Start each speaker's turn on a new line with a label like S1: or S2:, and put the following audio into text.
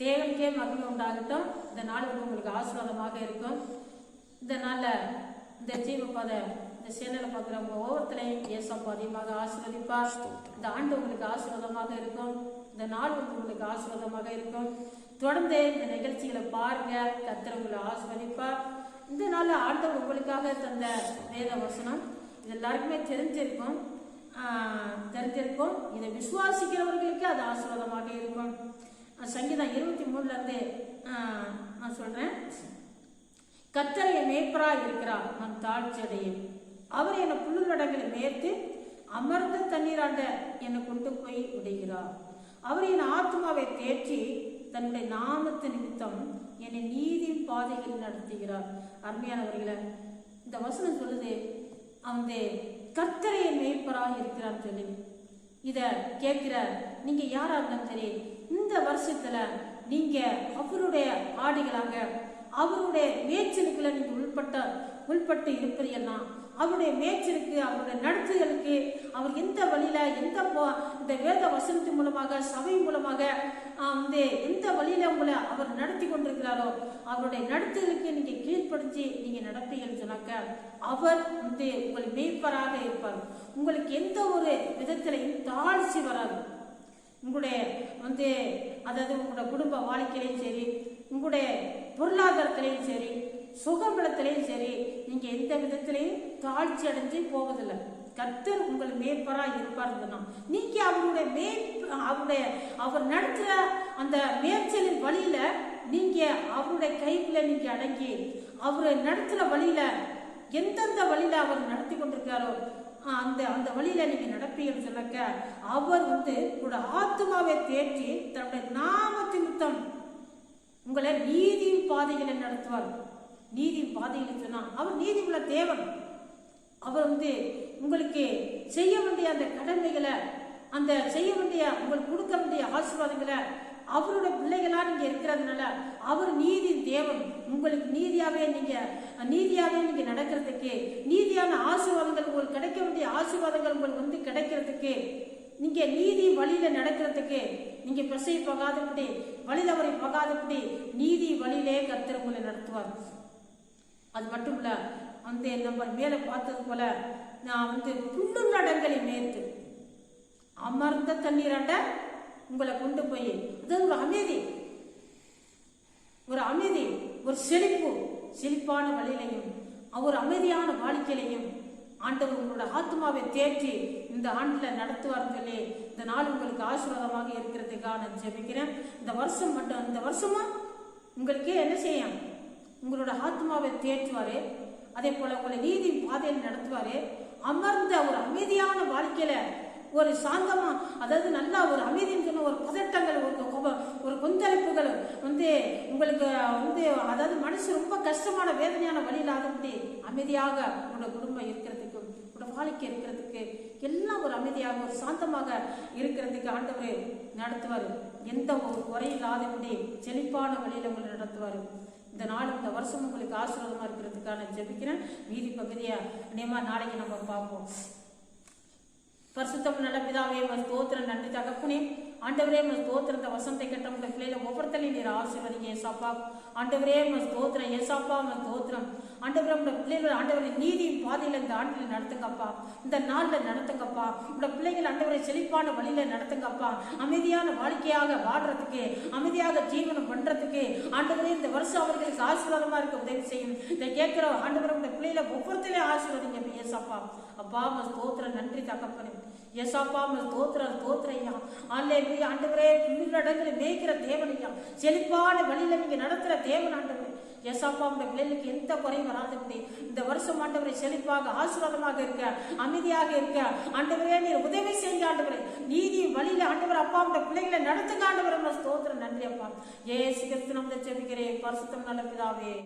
S1: தேவனுக்கே மகிமை உண்டாகட்டும். இந்த நாள் உங்களுக்கு ஆசீர்வாதமாக இருக்கும். இந்த நாளில் இந்த ஜீவபத இந்த சேனலை பார்க்குறவங்க ஒவ்வொருத்தரையும் ஏசப்பா அதிகமாக ஆசீர்வதிப்பார். இந்த ஆண்டு உங்களுக்கு ஆசீர்வாதமாக இருக்கும். இந்த நாள் உங்களுக்கு ஆசீர்வாதமாக இருக்கும். தொடர்ந்து இந்த நிகழ்ச்சிகளை பாருங்க. கர்த்தர் உங்களை ஆசீர்வதிப்பார். இந்த நாளில் ஆண்டவர் உங்களுக்காக தந்த வேத வசனம். இது எல்லாருக்குமே தெரிஞ்சிருக்கும். தெரிஞ்சிருக்கும். இதை விசுவாசிக்கிறவர்களுக்கு அது ஆசீர்வாதமாக இருக்கும். சங்கீதம் இருபத்தி மூணுல இருந்து நான் சொல்றேன். கத்தரைய மேய்ப்பரா இருக்கிறார் நான் தாழ்ச்சியடையும் அவர் என்னை புல்லுள்ளடங்களை மேய்த்து அமர்ந்த தண்ணீராண்ட என்னை கொண்டு போய் விடுகிறார். அவர் என் ஆத்மாவை தேற்றி தன்னுடைய நாமத்து நிமித்தம் என்னை நீதி பாதைகள் நடத்துகிறார். அருமையானவர்களை இந்த வசனம் சொல்லுது அந்த கத்தரைய மேய்ப்பராக இருக்கிறான்னு சொல்லி. இதை கேட்கிற நீங்கள் யாராக இருந்தாலும் சரி இந்த வருஷத்துல நீங்க அவருடைய ஆடிகளாக அவருடைய மேய்ச்சலுக்குள்ள நீங்க உள்பட்ட உள்பட்டு இருப்பீங்கன்னா அவருடைய மேய்ச்சலுக்கு அவருடைய நடத்துதலுக்கு அவர் எந்த வழியில எந்த இந்த வேத வசனத்தின் மூலமாக சபை மூலமாக வந்து எந்த வழியில உங்களை அவர் நடத்தி கொண்டிருக்கிறாரோ அவருடைய நடத்துதலுக்கு நீங்க கீழ்ப்படுத்தி நீங்க நடப்பீங்கன்னு சொன்னாக்க அவர் வந்து உங்கள் மேய்ப்பராக இருப்பார். உங்களுக்கு எந்த ஒரு விதத்திலையும் தாழ்ச்சி வராது. உங்களுடைய வந்து அதாவது உங்களுடைய குடும்ப வாழ்க்கையிலையும் சரி உங்களுடைய பொருளாதாரத்திலையும் சரி சுகபலத்திலையும் சரி நீங்கள் எந்த விதத்திலையும் தாழ்ச்சி அடைஞ்சு போவதில்லை. கர்த்தர் உங்கள் மேய்ப்பரா இருப்பார் நீங்கள் அவருடைய மே அவருடைய அவர் நடத்துகிற அந்த மேய்ச்சலின் வழியில் நீங்கள் அவருடைய கைக்குள்ள நீங்கள் அடங்கி அவரை நடத்துகிற வழியில் எந்தெந்த வழியில் அவர் நடத்தி கொண்டிருக்காரோ அந்த அந்த வழியில நீங்கள் நடப்பீங்கன்னு சொன்னாக்க அவர் வந்து உங்களோட ஆத்மாவை தேற்றி தன்னுடைய நாமத்து நிமித்தம் உங்களை நீதியின் பாதைகளை நடத்துவார். நீதியின் பாதைகளை சொன்னால் அவர் நீதி உள்ள தேவன். அவர் வந்து உங்களுக்கு செய்ய வேண்டிய அந்த கடமைகளை அந்த செய்ய வேண்டிய உங்களுக்கு கொடுக்க வேண்டிய ஆசீர்வாதங்களை அவரோட பிள்ளைகளா நீங்க இருக்கிறதுனால அவர் நீதி தேவன். உங்களுக்கு நீதியாவே நீங்க நீதியாவே நீங்க நடக்கிறதுக்கு நீதியான ஆசீர்வாதங்கள் உங்களுக்கு கிடைக்க வேண்டிய ஆசீர்வாதங்கள் உங்களுக்கு வந்து நடக்கிறதுக்கு. நீங்க நீதி வழியில நடக்கிறதுக்கு. நீங்க பிசை போகாதபடி வழியில அவரை போகாதபடி நீதி வழியிலே கர்த்தர் உங்களை நடத்துவார். அது மட்டும் இல்ல வந்து நம்ம மேலே பார்த்தது போல நான் வந்து புல்லுள்ளடங்களை மேய்த்து அமர்ந்த தண்ணீராண்ட உங்களை கொண்டு போய் அது ஒரு அமைதி. ஒரு அமைதி ஒரு செழிப்பு செழிப்பான வழியிலையும் ஒரு அமைதியான வாழ்க்கையிலையும் ஆண்டவர் உங்களோட ஆத்மாவை தேற்றி இந்த ஆண்டில் நடத்துவார்களே சொல்லி இந்த நாள் உங்களுக்கு ஆசீர்வாதமாக இருக்கிறதுக்காக நான் ஜெபிக்கிறேன். இந்த வருஷம் மட்டும் இந்த வருஷமா உங்களுக்கே என்ன செய்யும்? உங்களோட ஆத்மாவை தேற்றுவார். அதே போல உங்களை நீதி பாதையில் நடத்துவார். அமர்ந்த ஒரு அமைதியான வாழ்க்கையில ஒரு சாந்தமா அதாவது நல்லா ஒரு அமைதின்னு சொன்ன ஒரு பதட்டங்கள் ஒரு ஒரு கொந்தளிப்புகள் வந்து உங்களுக்கு வந்து அதாவது மனசு ரொம்ப கஷ்டமான வேதனையான வழியில் ஆகும்படி அமைதியாக உங்களோட குடும்பம் இருக்கிறது உங்களோட இருக்கிறதுக்கு எல்லாம் ஒரு அமைதியாக ஒரு சாந்தமாக இருக்கிறதுக்கு ஆண்டவர் நடத்துவார். எந்த ஒரு குறையில்லாதபடி செழிப்பான வழியில உங்களை நடத்துவார். இந்த நாள் இந்த வருஷம் உங்களுக்கு ஆசீர்வாதமாக இருக்கிறதுக்காக நான் ஜெபிக்கிறேன். மீதி பகுதியை நியமா நாளைக்கு நம்ம பார்ப்போம். பரிசுத்தம் நல்ல பிதாவே உமது ஸ்தோத்திரம் தகப்பனே ஆண்டவரே உமது ஸ்தோத்திரம் இந்த வசந்தை கட்ட உங்கள் பிள்ளைல ஒவ்வொருத்தரையும் நீர் ஆசீர்வதிங்க ஏசாப்பா. ஆண்டவரே உமது ஸ்தோத்திரம் ஏசாப்பா உமது ஸ்தோத்திரம். ஆண்டவரே உங்க பிள்ளைகள் ஆண்டவரை நீதியின் பாதையில இந்த ஆண்டில் நடத்துங்கப்பா. இந்த நாளில் நடத்துங்கப்பா. உங்களோட பிள்ளைகள் ஆண்டவரை செழிப்பான வழியில நடத்துங்கப்பா. அமைதியான வாழ்க்கையாக வாடுறதுக்கு அமைதியாக ஜீவனம் பண்றதுக்கு ஆண்டவரே இந்த வருஷம் அவர்களுக்கு ஆசீர்வாதமா இருக்க உதவி செய்யும். இதை கேட்கிற ஆண்டவரை உங்க பிள்ளைகளை ஒவ்வொருத்தரையும் ஆசீர்வதிங்க ஏசாப்பா. அப்பா உமது ஸ்தோத்திரம் நன்றி தகப்பனே ஏசாப்பா உமது ஸ்தோத்திரம் ஸ்தோத்திரையா ஆண்டே ஆண்டவரே பின்னடங்களை மேய்க்கிற தேவனையா செழிப்பான வழியில நீங்க நடத்துற தேவன் ஆண்டவரே. எசாப்பா உங்க பிள்ளைகளுக்கு எந்த குறையும் வராதபடி இந்த வருஷம் ஆண்டவரை செழிப்பாக ஆசீர்வாதமாக இருக்க அமைதியாக இருக்க. ஆண்டவரே நீர் உதவி செய்ய ஆண்டவரே. நீதி வழியில ஆண்டவர் அப்பா உங்க பிள்ளைகளை நடத்துங்க ஆண்டவர். ஸ்தோத்திரம். நன்றி அப்பா. ஏ சிகரத்து நம்ம ஜெபிக்கிறேன். பரிசுத்தம் நல்ல பிதாவே.